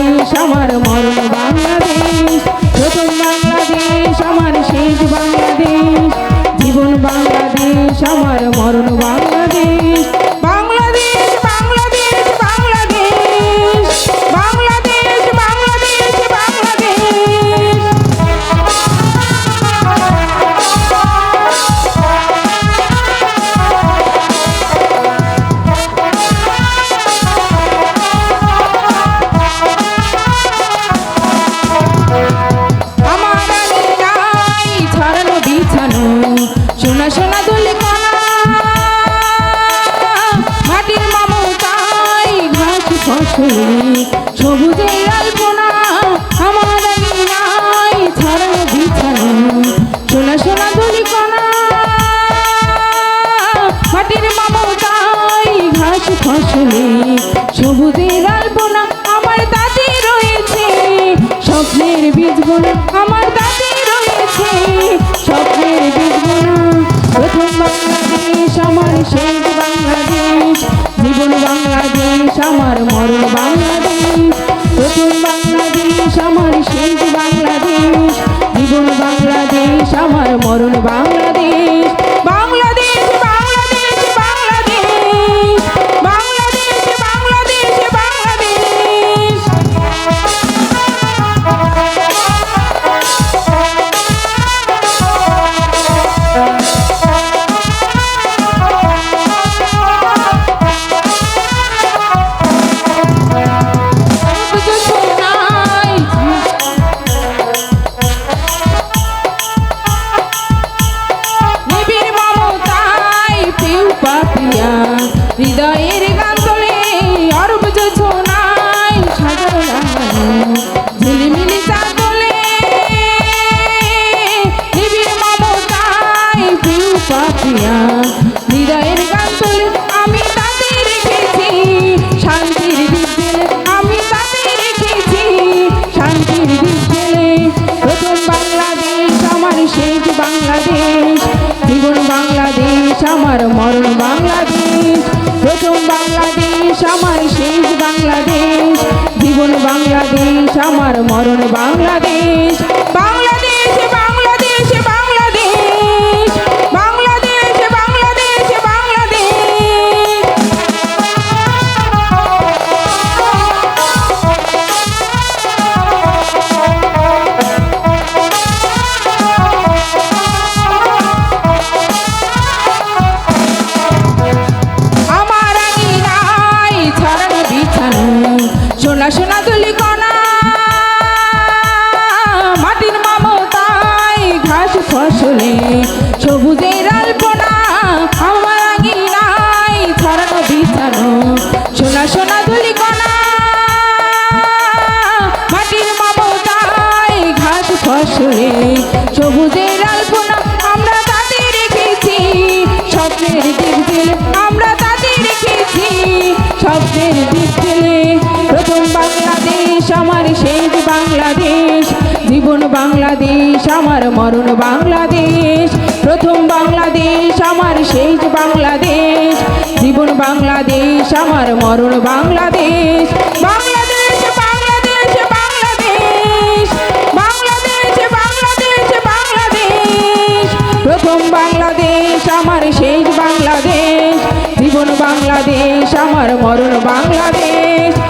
বাংলাদেশ আমার মরণ বাংলাদেশ। প্রথম বাংলাদেশ আমার শেষ বাংলাদেশ। জীবন বাংলাদেশ আমার মরণ বাংলাদেশ। স্বপ্নের বীজ বোনা আমার দাদি রয়েছে। স্বপ্নের বীজগুলো প্রথম বাংলাদেশ, আমার শেষ বাংলাদেশ। জীবন বাংলাদেশ, আমার মরণ বাংলাদেশ। প্রথম বাংলাদেশ, আমার বাংলাদেশ। জীবন বাংলাদেশ, আমার মরণ বাংলাদেশ। হৃদয়ে বাংলাদেশ বাংলাদেশ। প্রথম বাংলাদেশ, আমার শেষ বাংলাদেশ। জীবন বাংলাদেশ, আমার মরণ বাংলাদেশ। বাংলাদেশ বাংলাদেশ বাংলাদেশ। বাংলাদেশ বাংলাদেশ বাংলাদেশ। প্রথম বাংলাদেশ, আমার শেষ বাংলাদেশ। জীবন বাংলাদেশ, আমার মরণ বাংলাদেশ।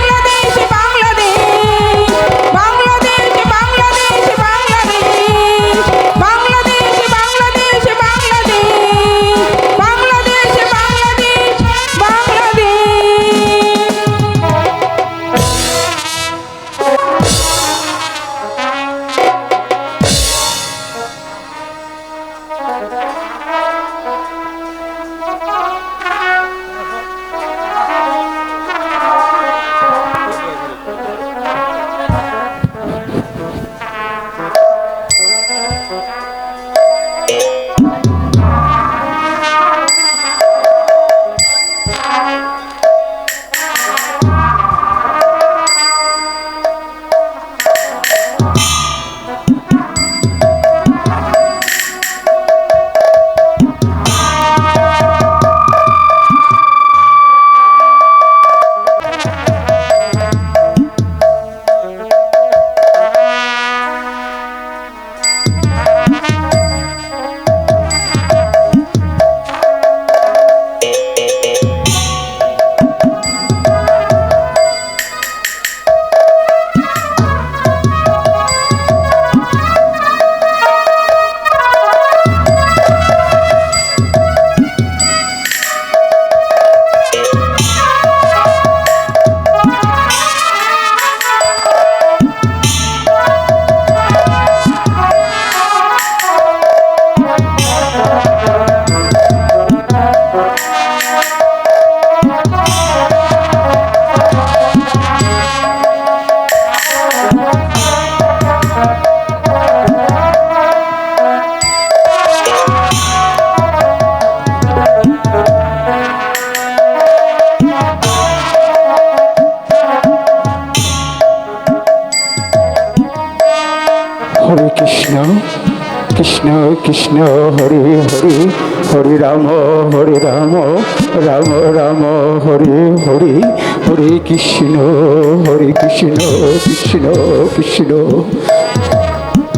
কৃষ্ণ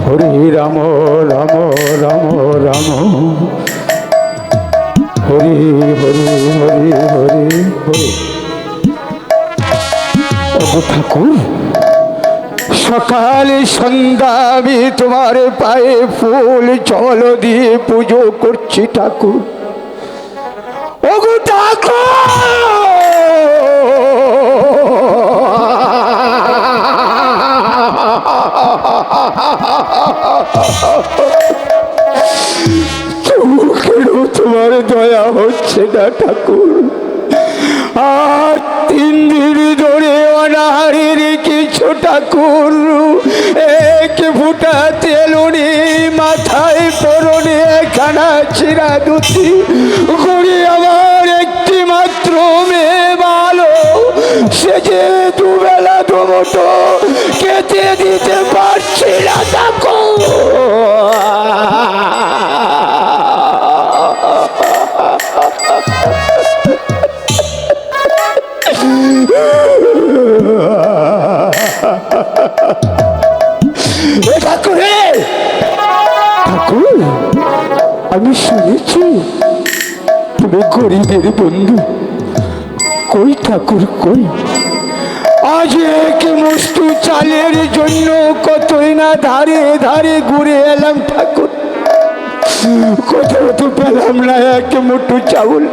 হরে রাম রাম রাম রাম। হরি, হরে হরে হরে হরে। ঠাকুর, সকালে সন্ধ্যা আমি তোমার পায়ে ফুল, জল দিয়ে পুজো করছি ঠাকুর। ওগো ঠাকুর তোমার দয়া হচ্ছে না, ঠাকুর। আর তিন দিন ধরে অনাহারে রেখেছো ঠাকুর, এক ফুটা তেলুনি মাথায় পরনে খানা ছিঁড়া দুটি ঘুরে আমার একটি মাত্র মেয়ে ভালো সে যে দুবেলা দুমতো খেতে দিতে পারছি না ঠাকুর আমি শুনেছি তুমি গরিবের বন্ধু। কই ঠাকুর কই? আজ এক চালের জন্য কতই না ধারে ধারে ঘুরে এলাম ঠাকুর। কোথাও তো পেলাম না এক মুঠো চাউল।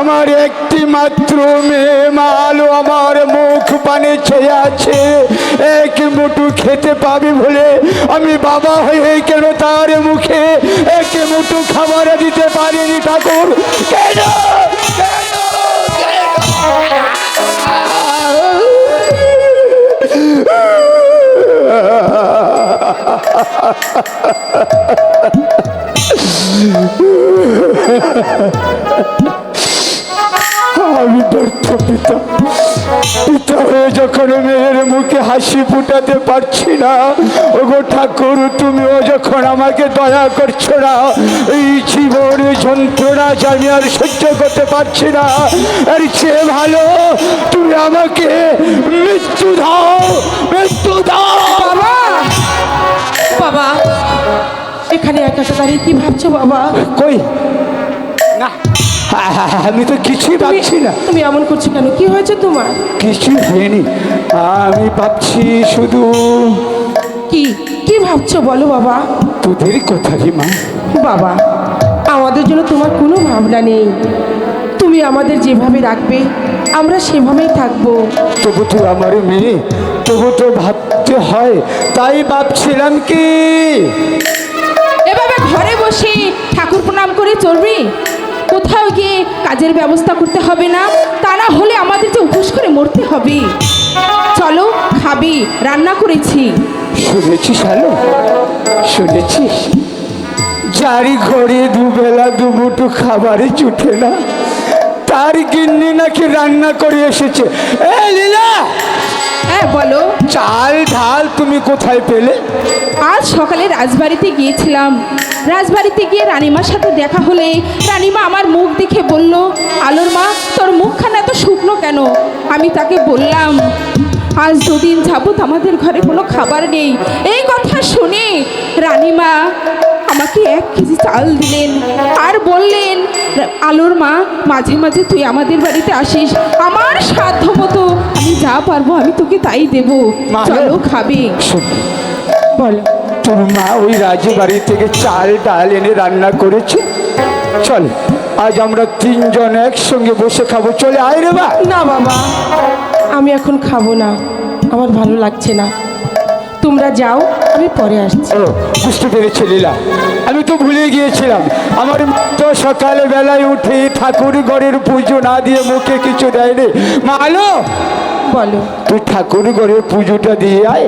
আমার একটি মাত্র মেয়ে মালো আমার মুখ পানে ছেয়ে আছে। এক মুঠো খেতে পাবে বলে আমি বাবা হয়ে কেন তার মুখে এক মুঠো খাবার দিতে পারিনি ঠাকুর? কেন আমি ব্যর্থ পিতা পিতা হয়ে যখন মেয়ের মুখে হাসি ফুটাতে পারছি না, ওগো ঠাকুর, তুমিও যখন আমাকে দয়া করছ না, এই জীবন যন্ত্রণা আমি আর সহ্য করতে পারছি না। এর চেয়ে ভালো, তুমি আমাকে মৃত্যু দাও মৃত্যু দাও। বাবা। এখানে একা একা দাঁড়িয়ে কি ভাবছ বাবা? কই? না। আমি তো কিছুই ভাবছি না। তুমি এমন করছ কেন? কি হয়েছে তোমার? কিছুই হয়নি। আমি ভাবছি শুধু কি? কি ভাবছ বলো বাবা। তোদের কথা রে মা। বাবা আমাদের জন্য তোমার কোনো ভাবনা নেই। তুমি আমাদের যেভাবে রাখবে আমরা সেভাবেই থাকব। তবু তো আমার মেয়ে তো ভাবতে হয় তাই ভাবছিলাম কি? এভাবে ঘরে বসে ঠাকুর প্রণাম করে চলবি? কোথাও গিয়ে কাজের ব্যবস্থা করতে হবে না? তা না হলে আমাদের যে উপোস করে মরতে হবে। চলো খাবি রান্না করেছি। শুনেছিস হ্যালো শুনেছিস? যারি ঘরে দুবেলা দুমুঠো খাবারে জুটে না তার গিন্নি নাকি রান্না করে এসেছে। এ লীলা! হ্যাঁ বলো। চাল ঢাল তুমি কোথায় পেলে? আজ সকালে রাজবাড়িতে গিয়েছিলাম। রাজবাড়িতে গিয়ে রানিমার সাথে দেখা হলে রানিমা আমার মুখ দেখে বলল আলোর মা তোর মুখখানা এত শুকনো কেন? আমি তাকে বললাম আজ দুদিন যাবত আমাদের ঘরে কোনো খাবার নেই। এই কথা শুনে রানিমা আমাকে এক কেজি চাল দিলেন আর বললেন আলোর মা মাঝে মাঝে তুই আমাদের বাড়িতে আসিস। আমার সাধ্য মতো আমি যা পারব আমি তোকে তাই দেবো। চলো খাবে। শোন বলো তোর মা ওই রাজু বাড়ি থেকে চাল ডাল এনে রান্না করেছে। চল আজ আমরা তিনজন একসঙ্গে বসে খাব। চলে আয় রে বা না বাবা আমি এখন খাব না। আমার ভালো লাগছে না। তোমরা যাও আমি পরে আসছি। ও বুঝতে পেরেছি লীলা। আমি তো ভুলে গিয়েছিলাম। আমার তো সকালে বেলায় উঠে ঠাকুর ঘরের পুজো না দিয়ে মুখে কিছু দেয়নি। মা আলো! বলো। তুই ঠাকুর ঘরের পুজোটা দিয়ে আয়।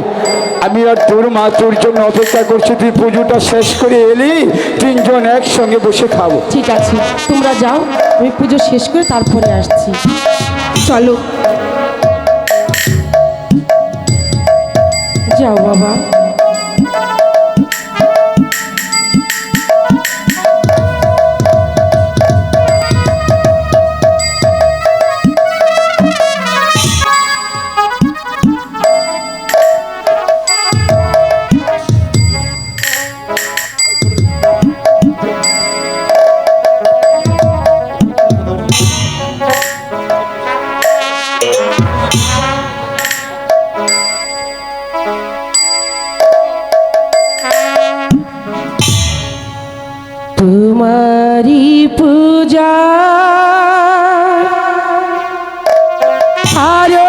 আমি আর তোর মা তোর জন্য অপেক্ষা করছি। তুই পুজোটা শেষ করে এলি তিনজন একসঙ্গে বসে খাব। ঠিক আছে তোমরা যাও আমি পুজো শেষ করে তারপরে আসছি। চলো। যাও বাবা। necesario.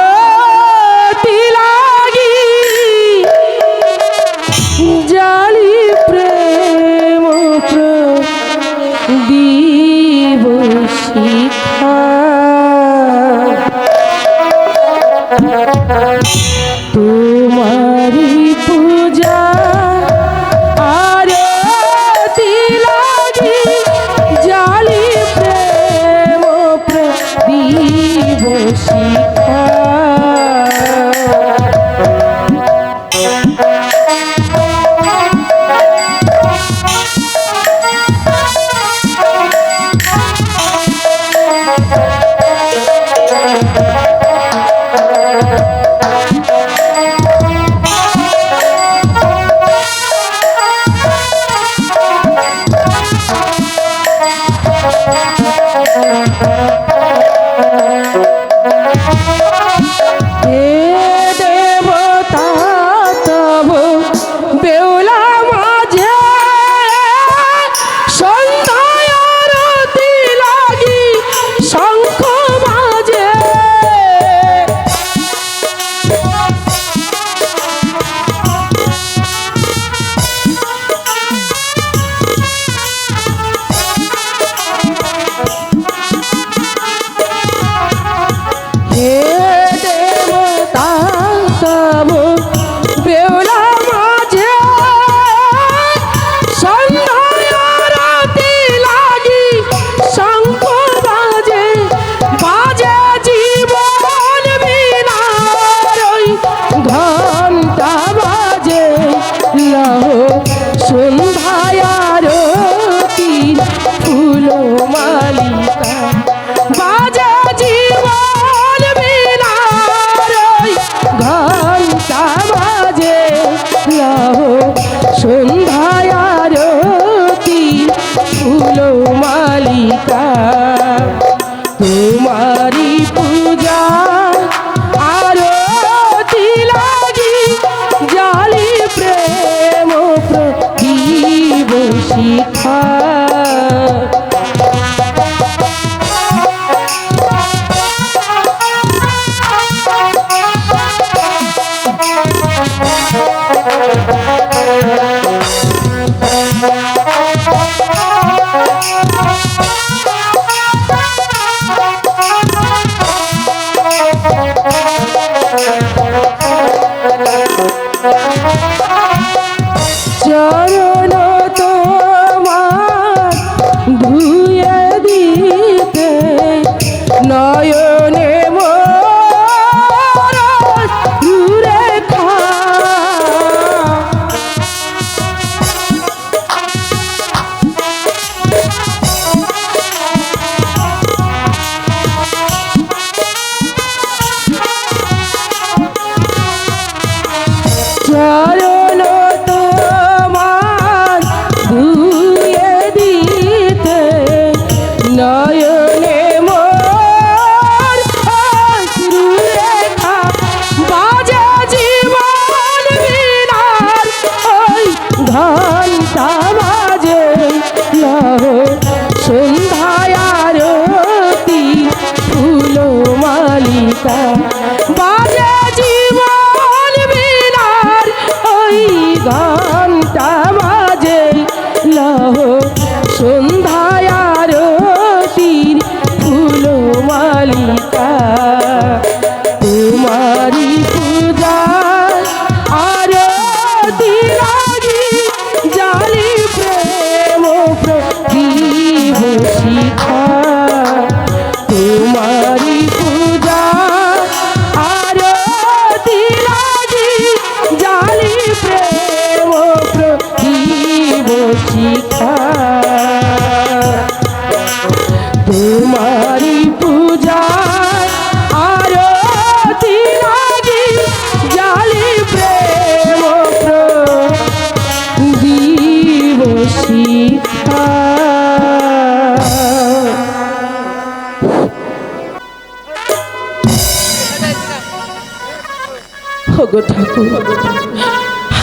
ওগো ঠাকুর।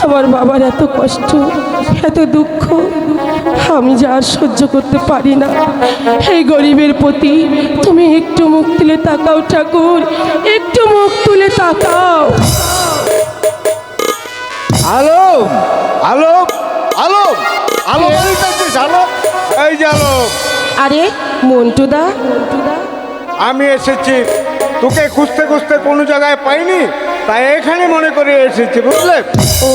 আমার বাবার এত কষ্ট এত দুঃখ আমি যা আর সহ্য করতে পারি না। এই গরিবের প্রতি তুমি একটু মুখ তুলে তাকাও ঠাকুর একটু মুখ তুলে তাকাও। আলো আলো আলো আলো বলিতেছিস আলো এই যে আলো আরে মন্টুদা। আমি এসেছি তোকে খুঁজতে খুঁজতে কোনো জায়গায় পাইনি? তাই এখানে মনে করে এসেছি বুঝলে? ও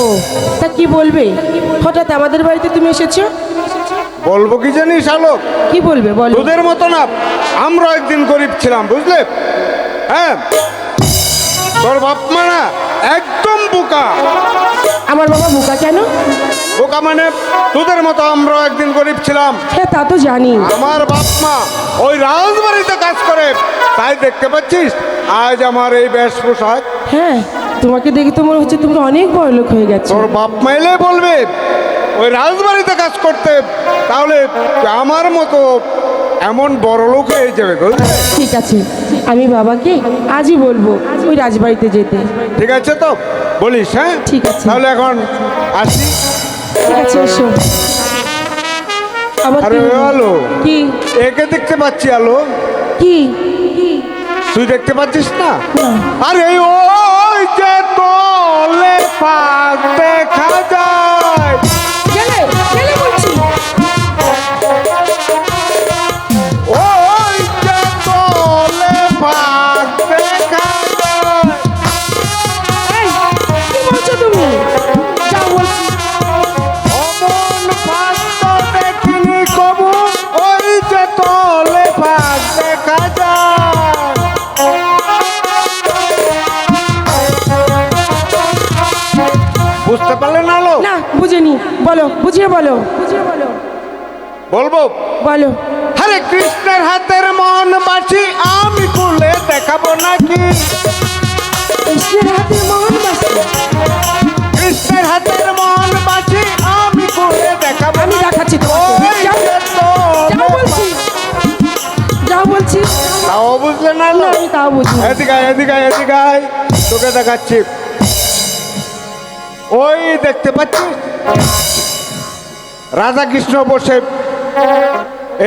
তা কি বলবে? হঠাৎ আমাদের বাড়িতে তুমি এসেছ? বলব কি জানিস আলো কি বলবে বলো। তোদের মতো না আমরা একদিন গরিব ছিলাম বুঝলে? হ্যাঁ? তোর বাপ মা না একদম বোকা। আমার বাবা বোকা কেন? বোকা মানে তোদের মতো আমরা একদিন গরিব ছিলাম। হ্যাঁ তা তো জানি। আমার বাপ মা ওই রাজবাড়িতে কাজ করে তাই দেখতে পাচ্ছিস? আজ আমার এই বেশ পোশাক হ্যাঁ তোমাকে দেখে তো মনে হচ্ছে তোমরা অনেক বড় লোক হয়ে গেছো। তোর বাপ মাইলে বলবে ওই রাজবাড়িতে কাজ করতে তাহলে আমার মতো এমন বড় লোক হয়ে যাবে? ঠিক আছে আমি বাবাকে আজই বলব ওই রাজবাড়িতে যেতে। ঠিক আছে তো? বলিস হ্যাঁ? ঠিক আছে। তাহলে এখন আসি। ঠিক আছে এসো। আবার আরে আলো। কি? একে দেখতে পাচ্ছি আলো। কি? তুই দেখতে পাচ্ছিস না। আরে ওই বলো। হরে কৃষ্ণের হাতের মন বাঁচি আমি খুলে দেখাবো নাকি? কৃষ্ণের হাতে মোহন বাসি কৃষ্ণের হাতের মন বাঁচি আমি খুলে দেখাবো আমি দেখাচ্ছি তোমাকে। ওই যাও। যে যাও তলে বলছি। যাও বলছি। তাও বুঝলে না না আলো? আমি তাও বুঝি এদিকে আয়, এদিকে আয়, এদিকে আয়। তোকে দেখাচ্ছি। ওই দেখতে পাচ্ছিস? রাধা কৃষ্ণ বসে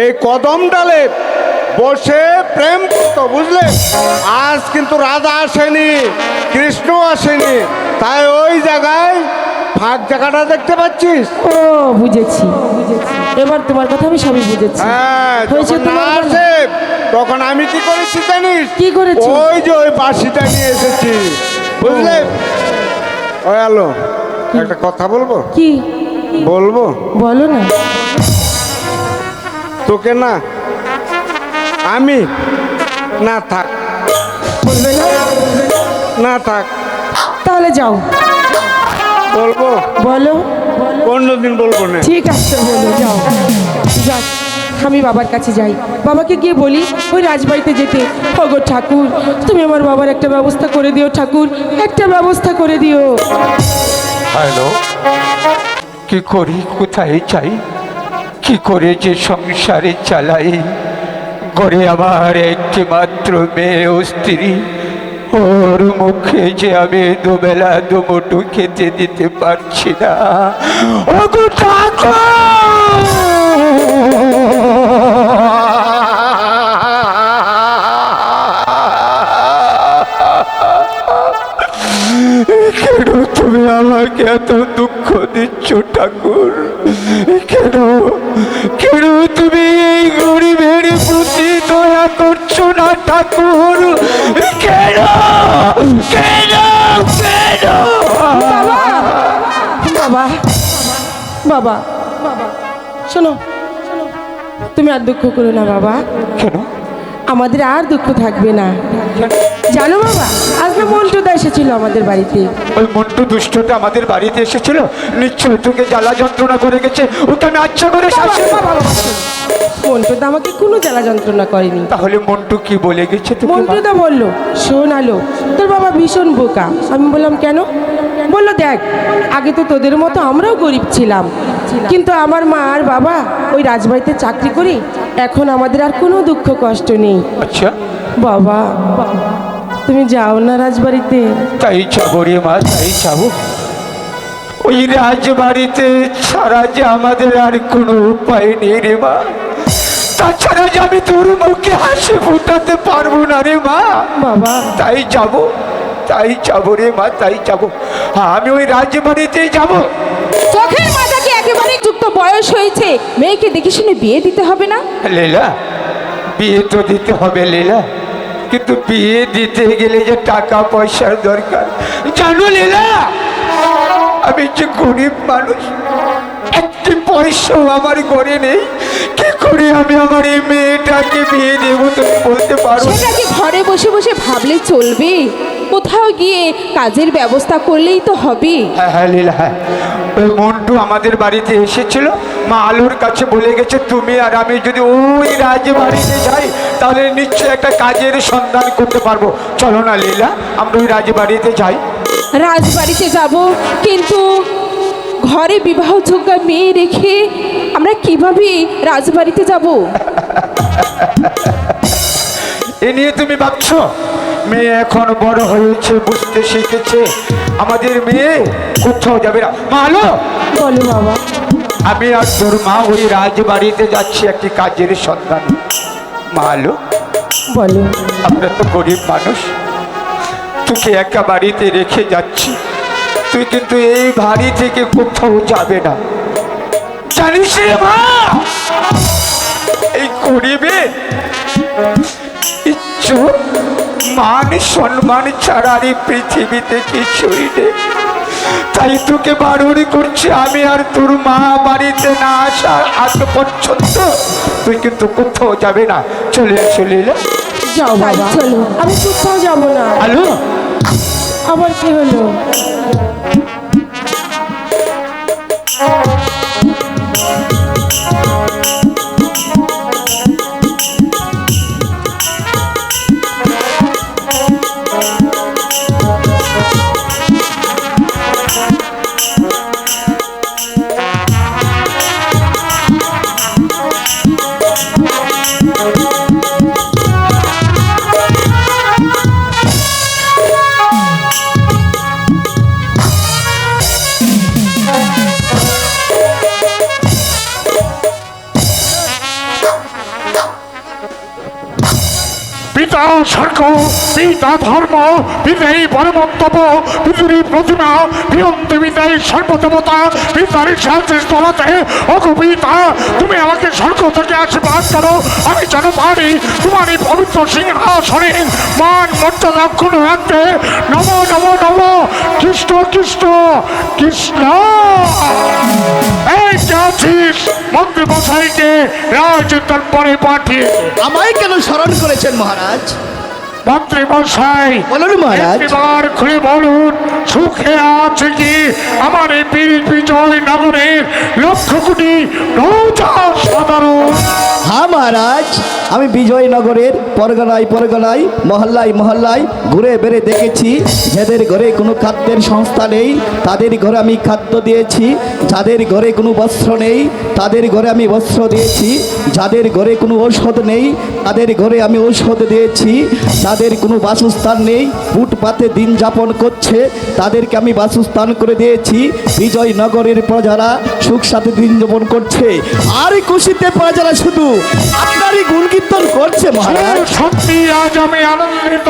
এই কদম ডালে বসে প্রেম করতো বুঝলে? আজ কিন্তু রাধা আসেনি কৃষ্ণ আসেনি তাই ওই জায়গায় ফাঁক জায়গাটা দেখতে পাচ্ছিস? ও বুঝেছি বুঝেছি। এবার তোমার কথা আমি সবই বুঝেছি। হ্যাঁ হয়েছে যখন না তোমার আসে তখন আমি কি করেছি জানিস? কি করেছি? ওই যে ওই বাঁশিটা নিয়ে এসেছি বুঝলে? ওই আলো একটা কথা বলব? কি? বলব? বলো না। তোকে না আমি না থাক। বলবে না না থাক। তাহলে যাও। বলব? বলো। অন্যদিন বলব না। ঠিক আছে বলো যাও। যাক আমি বাবার কাছে যাই। বাবাকে গিয়ে বলি ওই রাজবাড়িতে যেতে। ওগো ঠাকুর তুমি আমার বাবার একটা ব্যবস্থা করে দিও ঠাকুর। একটা ব্যবস্থা করে দিও। হ্যালো কি করি কোথায় চাই কি করে যে সংসারে চালাই? ঘরে আমার একটি মাত্র মেয়ে ও স্ত্রী। ওর মুখে যে আমি দুবেলা দুমুটু খেতে দিতে পারছি না। ও গো কেন তুমি আমাকে এত দুঃখ দিচ্ছ ঠাকুর। কেন কেন তুমি এই গরিবের প্রতি দয়া করছ না ঠাকুর? কেন কেন কেন? বাবা বাবা বাবা শোনো তুমি আর দুঃখ করো না বাবা। কেন? আমাদের আর দুঃখ থাকবে না। জানো বাবা আজকে মন্টুদা এসেছিল আমাদের বাড়িতে। ওই মন্টু দুষ্টটা আমাদের বাড়িতে এসেছিল নিশ্চয় তোকে জ্বালা যন্ত্রণা করে গেছে। ওকে আমি আচ্ছা করে শাসন মন্টুদা আমাকে কোনো জ্বালা যন্ত্রণা করেনি। তাহলে মন্টু কি বলে গেছে তোকে? মন্টুদা বলল শোন আলো তোর বাবা ভীষণ বোকা। আমি বললাম কেন? বলল দেখ আগে তো তোদের মতো আমরাও গরিব ছিলাম। কিন্তু আমার মা আর বাবা ওই রাজবাড়িতে চাকরি করি এখন আমাদের আর কোনো দুঃখ কষ্ট নেই। আচ্ছা। বাবা তুমি যাও না রাজবাড়িতে। তাই চাবো রে মা তাই চাবো ওই রাজবাড়িতে ছাড়া যে আমাদের আর কোনো উপায় নেই রে মা। তাছাড়া যে আমি তোর মুখে হাসি ফুটাতে পারব না রে মা। বাবা। তাই যাব তাই যাব রে মা তাই যাব। আমি ওই রাজবাড়িতেই যাব। চোখের মাথাকে একেবারে যুক্ত বয়স হয়েছে মেয়েকে দেখে শুনে বিয়ে দিতে হবে না? লীলা বিয়ে তো দিতে হবে লীলা। কিন্তু বিয়ে দিতে গেলে যে টাকা পয়সার দরকার, জানো লীলা? আমি যে গরিব মানুষ, একটি পয়সাও আমার ঘরে নেই। কি করে আমি আমার এই মেয়েটাকে বিয়ে দেবো তুমি বলতে পারো সেটাকে ঘরে বসে বসে ভাবলে চলবে? কোথাও গিয়ে কাজের ব্যবস্থা করলেই তো হবে। হ্যাঁ হ্যাঁ লীলা হ্যাঁ। ওই মন্টু আমাদের বাড়িতে এসেছিল। মা আলুর কাছে বলে গেছে তুমি আর আমি যদি ওই রাজবাড়িতে যাই তাহলে নিশ্চয়ই একটা কাজের সন্ধান করতে পারব। চলো না লীলা আমরা ওই রাজবাড়িতে যাই। রাজবাড়িতে যাব কিন্তু ঘরে বিবাহযোগ্য মেয়ে রেখে আমরা কীভাবে রাজবাড়িতে যাব? এ নিয়ে তুমি ভাবছ? মেয়ে এখন বড় হয়েছে বুঝতে শিখেছে। আমাদের মেয়ে কোথাও যাবে না। মা আলো বলো বাবা। আমি আর তোর মা ওই রাজবাড়িতে যাচ্ছি একটি কাজের সন্ধান। মা আলো বলো। আমরা তো গরিব মানুষ। তোকে একা বাড়িতে রেখে যাচ্ছি। তুই কিন্তু এই বাড়ি থেকে কোথাও যাবে না। জানিস রে মা! এই গরিবে মান সম্মান ছাড়া আর এই পৃথিবীতে কিছুই নেই। তাই তোকে বারণ করছি আমি আর তোর মা বাড়িতে না আসার আজ পর্যন্ত তুই কিন্তু কোথাও যাবে না। চলে চলে যাও বাবা। আমি কোথাও যাব না। আলু আবার কি হলো? পিতা স্বর্গ পিতা ধর্ম পিতাই পরমন্তব্য পৃথিবী প্রতিমা বৃহন্ত পিতাই সর্বদেবতা পিতার সাহায্যের স্থলাতে অগো পিতা তুমি আমাকে স্বর্গ থেকে আশীর্বাদ করো, আমি যেন পারি তোমার এই পবিত্র সিংহাসনে মান, মর্যাদা ক্ষুণ্ণ রাখতে। নম নম নম, কৃষ্ণ কৃষ্ণ কৃষ্ণ। এই যে আছিস, মন্ত্রী মশাইকে রাজ দরবারে পাঠিয়ে। আমায় কেন স্মরণ করেছেন মহারাজ? মন্ত্রী মশাই বলুন মহারাজ। একবার খুলে বলুন সুখে আছে কি আমার এই বীর বিজয় নগরের লক্ষ কোটি সাধারণ? হ্যাঁ মহারাজ আমি বিজয়নগরের পরগনায় পরগনায় মহল্লায় মহল্লায় ঘুরে বেড়ে দেখেছি। যাদের ঘরে কোনো খাদ্যের সংস্থা নেই তাদের ঘরে আমি খাদ্য দিয়েছি। যাদের ঘরে কোনো বস্ত্র নেই তাদের ঘরে আমি বস্ত্র দিয়েছি। যাদের ঘরে কোনো ঔষধ নেই তাদের ঘরে আমি ঔষধ দিয়েছি। তাদের কোনো বাসস্থান নেই। ফুটপাতে দিন যাপন করছে। তাদেরকে আমি বাসস্থান করে দিয়েছি। বিজয়নগরের প্রজারা সুখ সাথে দিন যাপন করছে। আর খুশিতে প্রজারা শুধু আপনারই গুণ কীর্তন করছে মহারাজ। সত্যি আজ আমি আনন্দিত।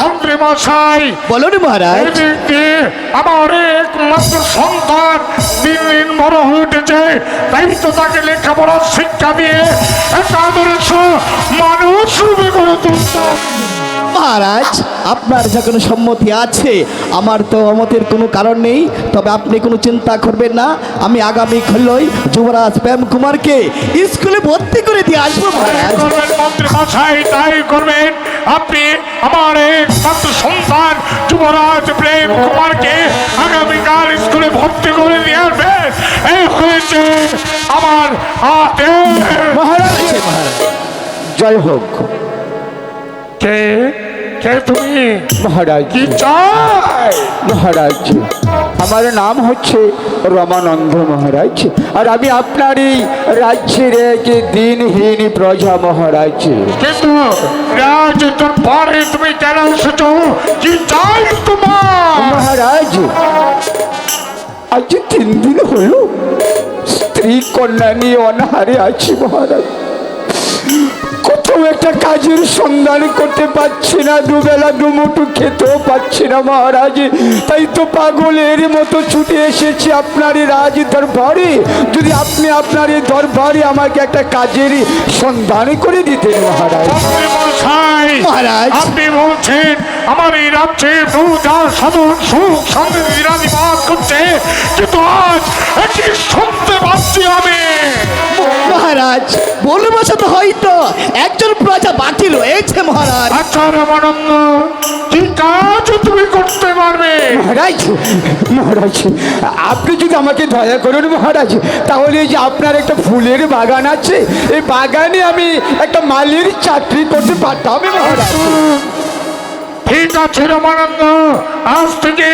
মন্ত্রী মশাই বলুন মহারাজ। আমার একমাত্র সন্তান। দিন দিন বড় হয়ে উঠেছে। তাই তো তাকে লেখাপড়ার শিক্ষা দিয়ে একটা আদর্শ মানুষ রূপে করে তুলতাম। মহারাজ আপনার যখন সম্মতি আছে আমার তো অমতের কোনো কারণ নেই তবে আপনি কোনো চিন্তা করবেন না আমি আগামী খোল্লই যুবরাজ প্রেম কুমারকে স্কুলে ভর্তি করে দিয়ে আসব মহারাজ। তাই করবেন। আপনি আমার একমাত্র সন্তান যুবরাজ প্রেম কুমারকে আগামীকাল স্কুলে ভর্তি করে দিয়ে আসবেন। এই হয়েছে আমার হাতে। মহারাজ আছে মহারাজ। জয় হোক। কে? কে তুমি মহারাজ। কি চাই? মহারাজ আমার নাম হচ্ছে রমানন্দ মহারাজ আর আমি আপনার এই রাজ্যের এক দিনহীন প্রজা মহারাজ। কিন্তু রাজ দরবারে তুমি কেন এসেছ? কি চাই তোমার? মহারাজ আজ তিন দিন হলো স্ত্রী কন্যা নিয়ে অনাহারে আছি মহারাজ। কোথাও একটা কাজের সন্ধান করতে পারছি না। দুবেলা দুমুটু খেতেও পাচ্ছি না মহারাজ। তাই তো পাগলের মতো ছুটে এসেছি আপনার রাজ দরবারে যদি আপনি আপনার এই দরবারে আমাকে একটা কাজের সন্ধান করে দিতেন মহারাজ। মহারাজ। আপনি বলছেন আমার এই রাজ্যে প্রজা সাধন সুখ শান্তি বিরাজমান করছে কিন্তু আজ একটি শুনতে পাচ্ছি আমি মহারাজ বলব তো হয়তো একজন প্রজা বাকি রয়েছে মহারাজ। আচ্ছা রামানন্দ কি কাজ তুমি করতে পারবে। মহারাজ মহারাজ আপনি যদি আমাকে দয়া করুন মহারাজ তাহলে এই যে আপনার একটা ফুলের বাগান আছে এই বাগানে আমি একটা মালির চাকরি করতে পারতাম মহারাজ। ঠিক আছে রামানন্দ আজ থেকে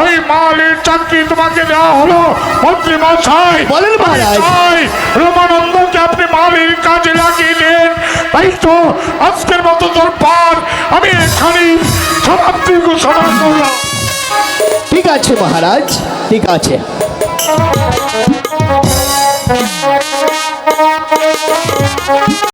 ওই মালের চাকরি তোমাকে দেওয়া হলো মন্ত্রী মশাই বলেন চাই রামানন্দকে আপনি মালের কাজে লাগিয়ে দেন তাই তো আজকের মতো তোর পার আমি এখানেই সমাপ্তি ঘোষণা করলাম। ঠিক আছে মহারাজ ঠিক আছে।